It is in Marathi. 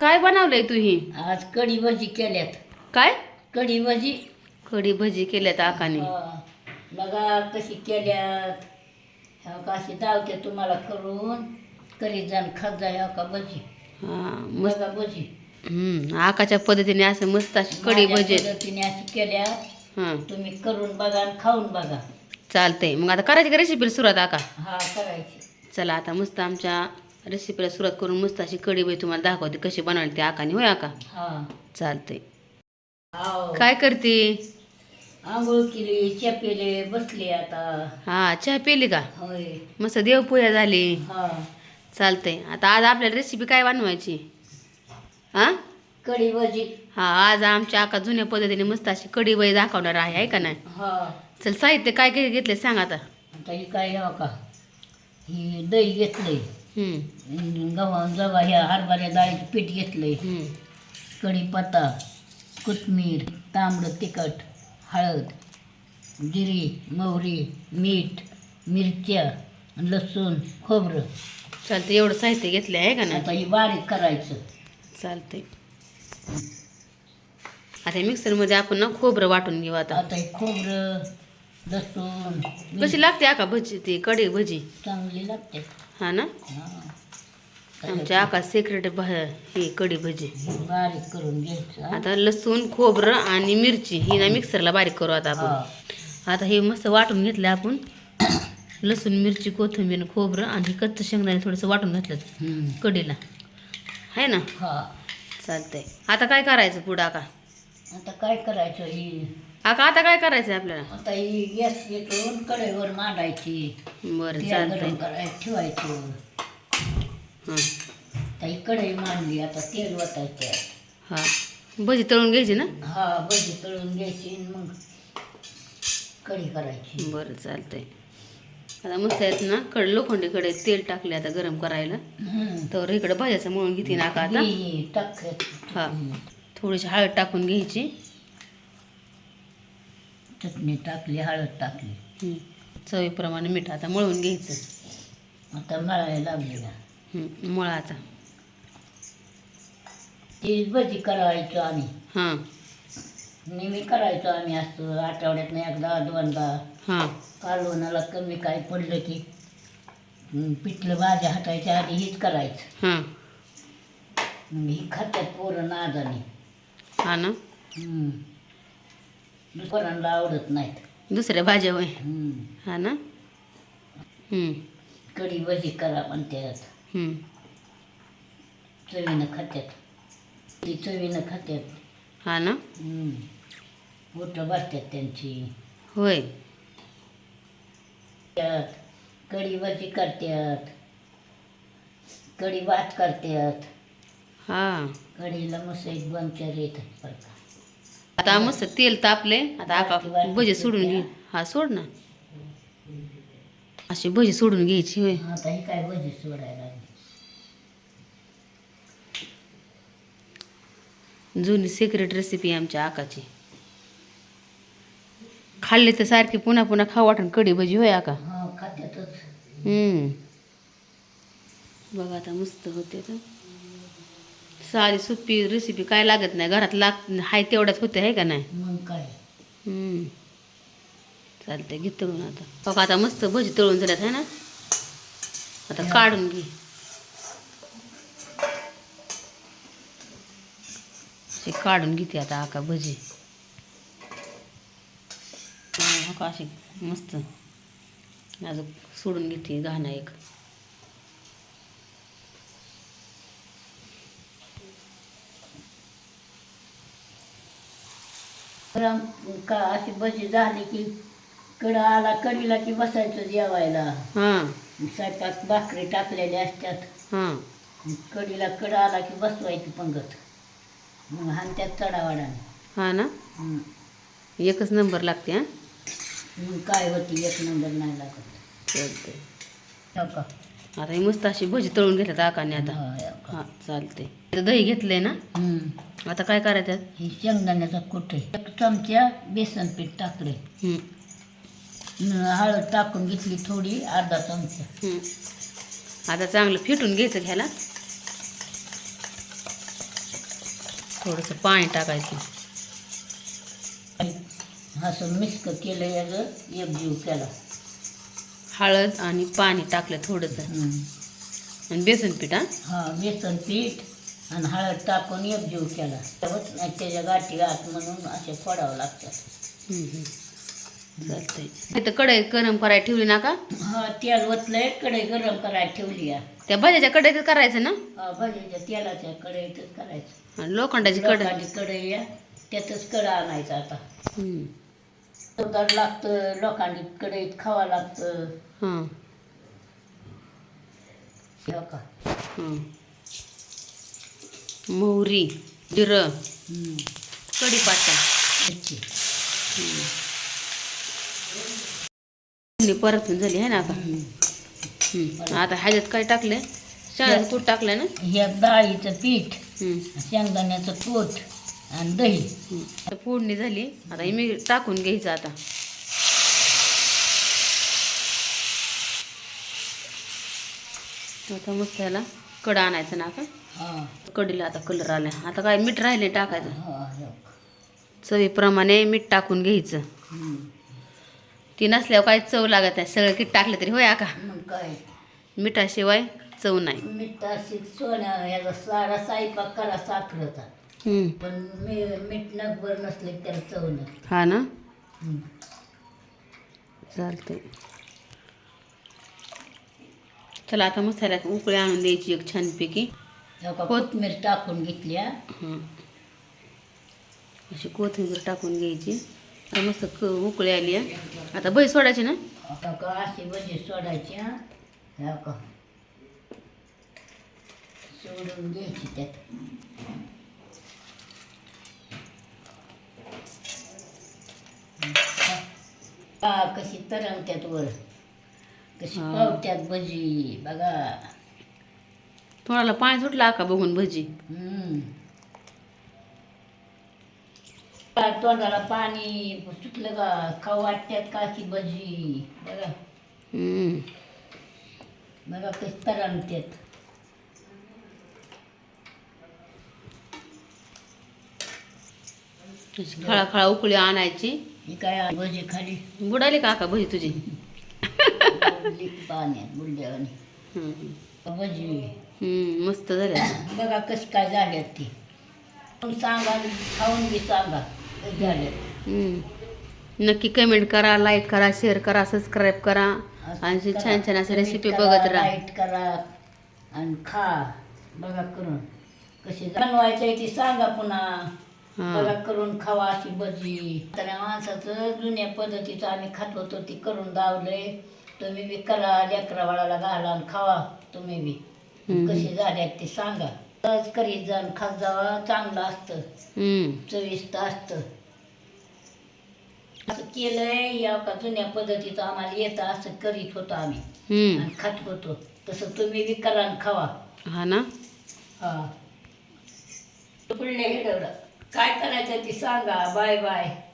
काय बनवलंय तू ही आज कढी भजी केल्यात. काय? कढी भजी. कढी भजी केल्यात आकाने. बघा कशी केल्यात. ह्या का अशी दावते तुम्हाला करून करीत जाण खात जा ह्या का भजी. हा मस्त. भजी. हम्म आकाच्या पद्धतीने असं मस्त अशी कढी माझ्या भजी पद्धतीने अशी केल्या हा. तुम्ही करून बघा आणि खाऊन बघा. चालतंय. मग आता करायची का रेसिपीला सुरुवात आका? हा करायची. चला आता मस्त आमच्या रेसिपीला सुरुवात करून मस्त अशी कढी भजी तुम्हाला दाखवते कशी बनवली ती आकाने होय आका? हा. हाव. काय करते? आंघोळ केली चेपेले बसले आता. हा चहा पिली का? होय. मस्त देवपूजा झाली. हा. चालतंय. आता आज आपल्याला रेसिपी काय बनवायची? हा? कढी भजी. हा आज आमच्या आका जुन्या पद्धतीने मस्त अशी कढी बाई दाखवणार आहे आहे का नाही? हा. चल साहित्य काय काय घेतले सांग आता. आता ही काय का? ही दही घेतलंय. गव्हा जवा ह्या हरभऱ्या डाळीचं पीठ घेतलंय. कढीपत्ता कोथमीर तांबडं तिखट हळद जिरी मोहरी मीठ मिरच्या लसूण खोबरं. चालतंय एवढं साहित्य घेतलं आहे का नाही? आता ही बारीक करायचं. चालतंय. आता मिक्सरमध्ये आपण ना खोबरं वाटून घेऊ आता. आता हे खोबरं लसूण कशी लागते आका भजी ती कढी भजी? चांगली लागते. हा ना. आमच्या आका सेक्रेट ही कढी भजी. बारीक करून घ्यायचं. आता लसूण खोबरं आणि मिरची ही ना मिक्सरला बारीक करू आता आपण. आता हे मस्त वाटून घेतलं आपण. लसूण मिरची कोथिंबीर खोबरं आणि कच्चं शेंगदाणे थोडंसं वाटून घातलं. कढीला. आहे ना? हा. चालतंय. आता काय करायचं पुढं आका आता काय करायचं? ही आका आता काय करायचं आपल्याला? आता ही गॅस कढईवर मांडायची. बरं तेल चालतंय. गरम करायचं ठेवायचं. हां. आता ही कढई मांडली आता तेल हां. भजी तळून घ्यायची ना? हा भजी तळून घ्यायची आणि मग कढी करायची. बरं चालतंय. आता मस्त आहेत ना कड लोखंडीकडे तेल टाकले आता गरम करायला. हम्म. तर इकडं भाज्याचं म्हणून घेते ना का आता ही टाक हा. थोडीशी हळद टाकून घ्यायची. चटणी टाकली हळद टाकली. हं. चवीप्रमाणे मीठ आता मळून घ्यायचं. आता मळायला लागली ना हं, मळा आता. ती भजी करायचो आम्ही. हां. नेहमी करायचो आम्ही असं आठवड्यात एकदा दोनदा. हां. कालवणाला कमी काय पडलं की हं, पिठलं भाज्या हातायच्या आधी हीच करायचं. हां. मग ही खात्यात पोरं नादाने. हा ना. हं. पोरांना आवडत नाहीत. दुसऱ्या भाज्या होय. हं. हा ना? हं, कढी भजी करा म्हणतात. चवीनं खात्यात. ती चवीनं खात्यात. हा ना. पोटं भरतात त्यांची. होय. त्यात कढी भजी करतात कढी भात करतात हां. कढीला मस्त एक दोन चार येतात बरं का. आता मस्त तेल तापले. आता आका भजी सोडून घे हा सोड ना. अशी भजी सोडून घ्यायची होय. आता ही काय भजी सोडायला लागली? जुनी सिक्रेट रेसिपी आमच्या आकाची. खाल्ली तर सारखी पुन्हा पुन्हा खाऊ वाटून कढी भजी होय आका. हम्म. बघा आता मस्त होते तर. सारी सोपी रेसिपी काय लागत नाही. घरात लाग हाय तेवढ्यात होते आहे का नाही? मग काय? हम्म. चालतंय घे तळून आता. बघा आता मस्त भजी तळून झाल्यात आहे ना? आता काढून घे. हे काढून घेते आता आका भजी. हा, हो का अशी मस्त. अजून सोडून घेते घाणा एक. गरम का अशी भजी झाली की कडा आला कढीला की बसायचं जेवायला. हां स्वयंपाक भाकरी टाकलेल्या असतात हां कढीला कडा आला की बसवायची पंगत. मग हाणत्यात चढावाडाने हा ना. एकच नंबर लागते हां? मग काय होती एक नंबर नाही लागत. चालते हो का? आता ही मस्त अशी भजी तळून घेतात आकाने आता. हा, चालते इथं दही घेतलंय ना. आता काय करायचं? हे शेंगदाण्याचा कुठे? एक चमचा बेसन पीठ टाकले न हळद टाकून घेतली थोडी अर्धा चमचा. आता चांगलं फिटून घ्यायचं घ्यायला. थोडंसं पाणी टाकायचं. असं मिक्स केलं याचं एक जीव केला. हळद आणि पाणी टाकलं थोडंसं. आणि बेसन पीठ हा? हा बेसन पीठ आणि हळद टाकून एक जीव केला. नाही त्याच्या गाठी आत म्हणून असे फोडावं लागतात. चालतंय. कढई गरम करायला ठेवली ना का? हा तेल ओतलंय कढई गरम करायला ठेवली आहे त्या भाज्याच्या कढईतच करायचं ना? हा, भाजीच्या तेलाच्या कढईतच करायचं. आणि लोखंडाची कढई. लोखंडी कढई आहे त्यातच कडा आणायचा आता. हम्म. चवदार लागतं लोखंडी कढईत खावा लागतं. हां हो का? हां मोहरी जिरं मिरची. फोडणी परतून झाली आहे ना आता? हम्म. हम्म. आता ह्याच्यात काय टाकलं? शेंगाचं तूट टाकलं ना? हे डाळीचं पीठ हम्म. शेंगदाण्याचं पोट आणि दही. फोडणी झाली. आता हे मी टाकून घ्यायचं आता. आता मस्त ह्याला कडा आणायचं ना आता. कढीला आता कलर आला आता काय मीठ राहिले टाकायचं. चवीप्रमाणे मीठ टाकून घ्यायचं. ती नसल्यावर काय चव लागत आहे सगळं किट टाकलं तरी होय का मिठाशिवाय चव नाही. मीठ अशी सोन्या सारा स्वयंपाक करा साखरेचा. पण मी मीठ नगभर नसले त्याला चव नाही. हा ना. चालतंय. चला आता मसाल्यात उकळी आणून द्यायची एक छानपैकी. हो का कोथमीर टाकून घेतल्या हां? अशी कोथिंबीर टाकून घ्यायची. आता मस्त क उकळी आली आहे आता बही सोडायची ना? हो का अशी भजी सोडायची हा? हो का? सोडून घ्यायची त्यात. कशी तरंगत्यात वर. कशी हा. पावत्यात भजी बघा. तोंडाला पाणी सुटला का बघून भजी? हम्म. पा- तोंडाला पाणी सुटलं का? खाऊ वाटत्यात का की भजी? बघा. हम्म. बघा कशी तरंगत्यात. अशी खळा खळा उकळी आणायची. ही काय भजी खाली. बुडाली का का भजी तुझी? बुडली पाण्यात बुडल्यावानी हम्म. भजी. हम्म, मस्त झाल्या. बघा कशी काय झाल्यात ती. पण सांगा खाऊन बी सांगा कशी झाल्यात. हम्म. नक्की कमेंट करा लाईक करा शेअर करा सबस्क्राईब करा. आणि अशी. छान छान असे कमेंट रेसिपी बघत राहा. लाइट करा आणि खा. बघा करून कशी बनवायची ती सांगा पुन्हा. हां करून खावा अशी भजी. तर माणसाचं जुन्या पद्धतीचं आम्ही खात होतो ती करून दावलंय. तुम्ही बी करा लेकरा बाळाला घाला आणि खावा तुम्ही बी. कशी झाल्यात ते सांगा. तच करीत जाण खात जावा चांगलं असतं. हम्म. चविष्ट असतं. असं केलंय या का जुन्या पद्धतीचं आम्हाला येतं असं करीत होतो आम्ही. हम्म. आणि खात होतो. तसं तुम्ही बी करा आणि खावा. हा ना? हा. पुढले हेडवलं काय करायचं ते सांगा. Bye bye.